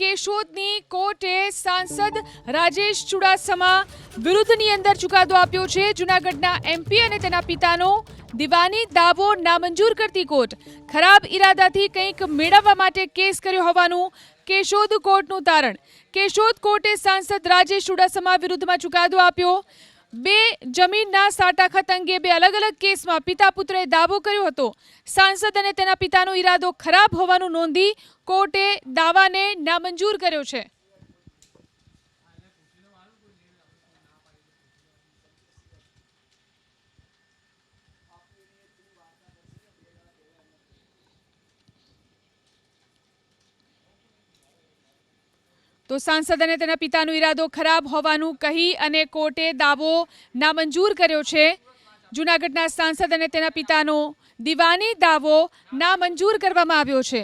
કેશોદની કોર્ટે સાંસદ રાજેશ ચુડાસમા વિરુદ્ધની અંદર ચુકાદો આપ્યો છે. જૂનાગઢના એમપી અને તેના પિતાનો દિવાની દાવો નામંજૂર કરતી કોર્ટ ખરાબ ઈરાદાથી કંઈક મેળવવા માટે કેસ કર્યો હોવાનું કેશોદ કોર્ટનું તારણ. કેશોદ કોર્ટે સાંસદ રાજેશ ચુડાસમા વિરુદ્ધમાં ચુકાદો આપ્યો. બે જમીનના સાટાખત અંગે બે અલગ અલગ કેસમાં પિતા પુત્રએ દાવો કર્યો હતો. સાંસદ અને તેના પિતાનો ઈરાદો ખરાબ હોવાનું નોંધી કોર્ટે દાવાને નામંજૂર કર્યો છે. તો સાંસદ અને તેના પિતાનો ઈરાદો ખરાબ હોવાનું કહી અને કોર્ટે દાવો નામંજૂર કર્યો છે. જૂનાગઢના સાંસદ અને તેના પિતાનો દિવાની દાવો નામંજૂર કરવામાં આવ્યો છે.